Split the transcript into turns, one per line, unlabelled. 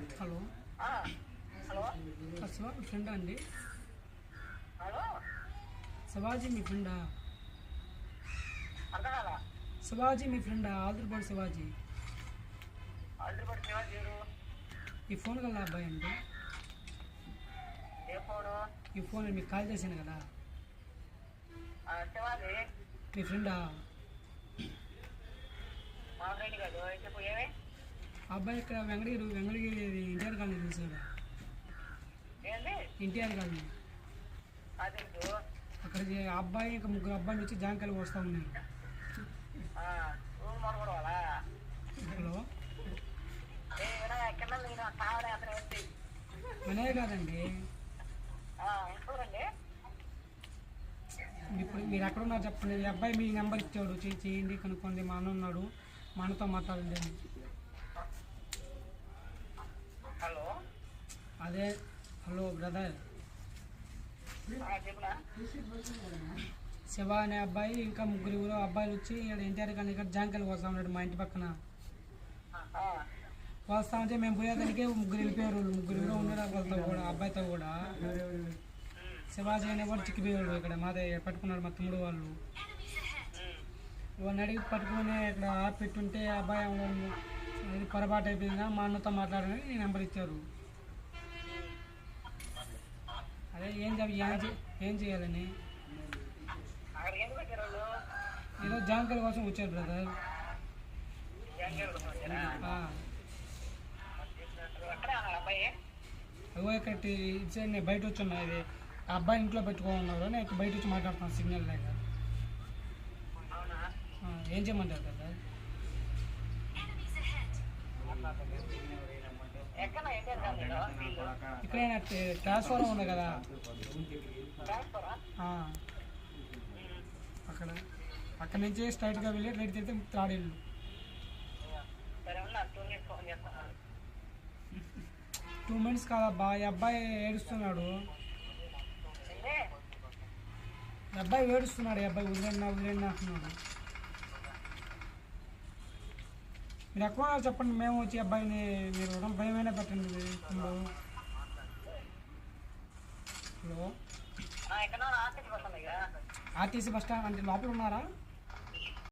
Hello. Hello. Shivaji ఫ్రెండా అండి?
Hello.
Shivaji మీ ఫ్రెండా? శివాజీ మీ ఫ్రెండా? ఆదుర్పాడు శివాజీ. ఈ ఫోన్ కదా అబ్బాయి అండి. ఈ ఫోన్ మీకు కాల్ చేశాను కదా. మీ ఫ్రెండా? అబ్బాయి ఇక్కడ వెంకటగిరి వెంకటగిరి ఎన్టీఆర్ కాలనీ
ఏంది?
NTR colony. అక్కడికి అబ్బాయి ఇంకా ముగ్గురు అబ్బాయిలు వచ్చి జాంకాయలు వస్తూ ఉన్నాయి హలో? అనే కాదండి. ఇప్పుడు మీరు ఎక్కడ ఉన్నారు చెప్పండి అబ్బాయి మీ నెంబర్ ఇచ్చాడు. చేయి చేయండి కనుక్కోండి. మా అన్న ఉన్నాడు. మా అన్నతో మాట్లాడండి అని
హలో
అదే హలో బ్రదర్. శివ అనే అబ్బాయి ఇంకా ముగ్గురు ఊరు అబ్బాయిలు వచ్చి ఇక్కడ ఎన్టీఆర్ కానీ ఇక్కడ జాంకాయలు వస్తా ఉన్నాడు మా ఇంటి పక్కన.
ఆ,
వస్తా ఉంటే మేము పోయేదానికి ముగ్గురు వెళ్ళిపోయారు ముగ్గురు ఊరు ఉన్నారు వాళ్ళతో కూడా అబ్బాయితో కూడా. శివాజీ అనే వాడు చిక్కిపోయాడు ఇక్కడ మాదే పట్టుకున్నాడు మా తమ్ముడు వాళ్ళు. వాడిని అడిగి పట్టుకుని ఇక్కడ పెట్టుంటే అబ్బాయి పొరపాటు అయిపోయిందా మా అన్నతో మాట్లాడని నెంబర్ ఇచ్చారు. అదే ఏం చెప్పి ఏం ఏం చేయాలని? ఏదో జాంకాయల కోసం వచ్చారు బ్రదర్ అవో ఇక్కడ ఇటు సైడ్ నేను బయట వచ్చి ఉన్నా ఇది ఆ అబ్బాయి ఇంట్లో పెట్టుకోమన్నారు నేను ఇక్కడ బయట వచ్చి మాట్లాడుతున్నాను సిగ్నల్ లేక. ఏం చేయమంటారు బ్రదర్
ఇక్కడ ఎన్టీఆర్
ట్రాన్స్ఫార్మర్ ఉంది కదా. అక్కడ అక్కడ నుంచి స్ట్రైట్గా వెళ్ళి రైట్ తిరిగితే తాడేళ్ళు
టూ మినిట్స్
కాదబ్బా ఈ అబ్బాయి ఏడుస్తున్నాడు. అబ్బాయి ఏడుస్తున్నాడు ఈ అబ్బాయి వదిలేనా వదిలేనా అంటున్నాడు. మీరు ఎక్కువ చెప్పండి మేము వచ్చి అబ్బాయిని మీరు రుణం భయమైనా పెట్టండి హలో. ఆర్టీసీ బస్ స్టాండ్ అంటే లోపల ఉన్నారా?